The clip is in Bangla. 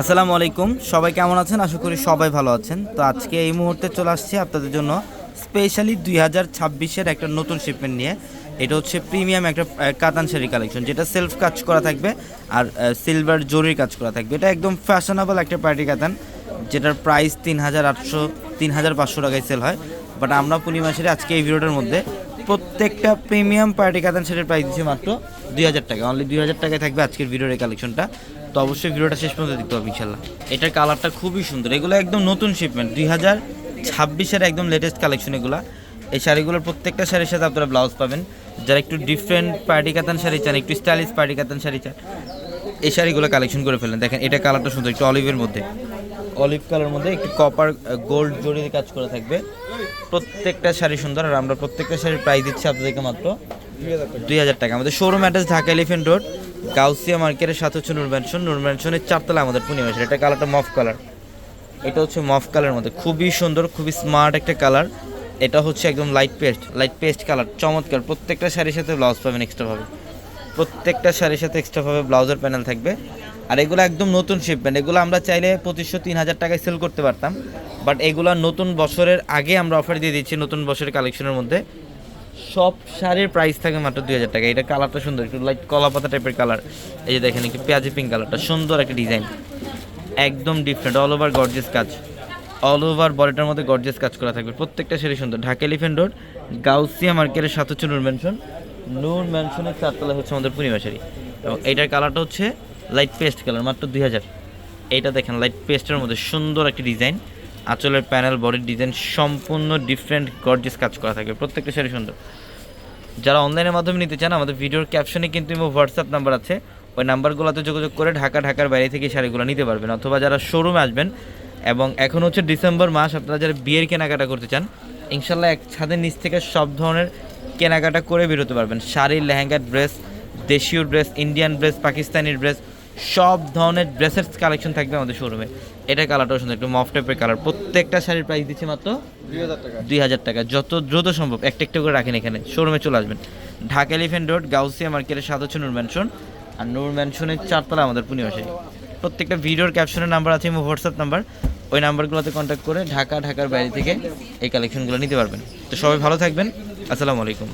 আসসালামু আলাইকুম। সবাই কেমন আছেন? আশা করি সবাই ভালো আছেন। তো আজকে এই মুহূর্তে চলে আসছি আপনাদের জন্য স্পেশালি দুই হাজার ছাব্বিশের একটা নতুন শিপমেন্ট নিয়ে। এটা হচ্ছে প্রিমিয়াম একটা কাতান শাড়ি কালেকশন যেটা সেলফ কাজ করা থাকবে আর সিলভার জরির কাজ করা থাকবে। এটা একদম ফ্যাশনেবল একটা পার্টি কাতান, যেটার প্রাইস তিন হাজার আটশো, তিন হাজার পাঁচশো টাকায় সেল হয়। বাট আমরা পূর্ণিমা শাড়ি আজকে এই ভিডিওটার মধ্যে প্রত্যেকটা প্রিমিয়াম পার্টি কাতান শাড়ির প্রাইস দিচ্ছে মাত্র দুই হাজার টাকা। অনলি দুই হাজার টাকায় থাকবে আজকের ভিডিওর এই কালেকশনটা তো অবশ্যই ভিডিওটা শেষ পর্যন্ত দেখতে হবে ইনশাল্লাহ এটার কালারটা খুবই সুন্দর। এগুলো একদম নতুন শিপমেন্ট দুই হাজার ছাব্বিশের একদম লেটেস্ট কালেকশন এগুলো। এই শাড়িগুলোর প্রত্যেকটা শাড়ির সাথে আপনারা ব্লাউজ পাবেন। যারা একটু ডিফারেন্ট পার্টি কাতান শাড়ি চান, একটু স্টাইলিশ পার্টি কাতান শাড়ি চান, এই শাড়িগুলো কালেকশন করে ফেলেন দেখেন, এটা কালারটা সুন্দর, একটু অলিভের মধ্যে। অলিভ কালার মধ্যে একটু কপার গোল্ড জড়িয়ে কাজ করে থাকবে। প্রত্যেকটা শাড়ি সুন্দর। আর আমরা প্রত্যেকটা শাড়ির প্রাইস দিচ্ছি আপনাদেরকে মাত্র দুই হাজার টাকা। আমাদের showroom address Dhaka elephant road Gausia মার্কেটের সাথে হচ্ছে নূর ম্যানশন নূর ম্যানশনের চারতলা আমাদের শাড়ি এটা কালারটা মফ কালার এটা হচ্ছে মফ কালারের মধ্যে। খুবই সুন্দর, খুবই স্মার্ট একটা কালার এটা হচ্ছে একদম light paste light paste colour চমৎকার। প্রত্যেকটা শাড়ির সাথে ব্লাউজ পাবেন এক্সট্রাভাবে প্রত্যেকটা শাড়ির সাথে এক্সট্রাভাবে ব্লাউজের প্যানেল থাকবে। আর এগুলো একদম নতুন শিপমেন্ট এগুলো আমরা চাইলে পঁচিশশো, তিন হাজার টাকায় সেল করতে পারতাম। বাট এগুলো নতুন বছরের আগে আমরা অফার দিয়ে দিচ্ছি, নতুন বছরের কালেকশনের মধ্যে। সব শাড়ির প্রাইস থাকে মাত্র দুই হাজার টাকা। এটা কালারটা সুন্দর, একটু লাইট কলা পাতা টাইপের কালার এই যে দেখেন, একটু পেঁয়াজি পিঙ্ক কালারটা সুন্দর একটা ডিজাইন একদম ডিফারেন্ট অল ওভার গর্জেস কাজ। অল ওভার বডিটার মধ্যে গর্জেস কাজ করা থাকবে। প্রত্যেকটা শাড়ি সুন্দর। ঢাকা এলিফেন্ট রোড গাউসিয়া মার্কেটের সাথে হচ্ছে নূর ম্যানশন নূর ম্যানশনের চারতলা হচ্ছে আমাদের পূর্ণিমা শাড়ি। এবং এইটার কালারটা হচ্ছে লাইট পেস্ট কালার মাত্র দুই হাজার। এইটা দেখেন লাইট পেস্টের মধ্যে সুন্দর একটি ডিজাইন আঁচলের প্যানেল বডির ডিজাইন সম্পূর্ণ ডিফারেন্ট গর্জেস কাজ করা থাকবে প্রত্যেকটা শাড়ি সুন্দর। যারা অনলাইনের মাধ্যমে নিতে চান, আমাদের ভিডিওর ক্যাপশনে কিন্তু হোয়াটসঅ্যাপ নাম্বার আছে। ওই নাম্বারগুলোতে যোগাযোগ করে ঢাকা, ঢাকার বাইরে থেকে শাড়িগুলো নিতে পারবেন। অথবা যারা শোরুমে আসবেন এবং এখন হচ্ছে ডিসেম্বর মাস, আপনারা যারা বিয়ের কেনাকাটা করতে চান ইনশাল্লাহ এক ছাদের নিচ থেকে সব ধরনের কেনাকাটা করে বেরোতে পারবেন। শাড়ি লেহেঙ্গার ড্রেস দেশীয় dress Indian dress Pakistani dress সব ধরনের ড্রেসের কালেকশন থাকবে আমাদের শোরুমে এটা কালারটাও সুন্দর একটু মফ টাইপের কালার প্রত্যেকটা শাড়ির প্রাইস দিচ্ছি মাত্র দুই হাজার টাকা। যত দ্রুত সম্ভব একটা একটা করে রাখেন এখানে। শোরুমে চলে আসবেন। ঢাকা এলিফেন্ট রোড গাউসিয়া মার্কেটের সাথে হচ্ছে নূর ম্যানশন আর নূর ম্যানশনের চারতলা আমাদের পূর্ণিমাশারি প্রত্যেকটা ভিডিওর ক্যাপশনের নাম্বার আছে এবং হোয়াটসঅ্যাপ নাম্বার ওই নাম্বারগুলোতে কন্ট্যাক্ট করে ঢাকা ঢাকার বাইরে থেকে এই কালেকশনগুলো নিতে পারবেন। তো সবাই ভালো থাকবেন। আসসালামু আলাইকুম।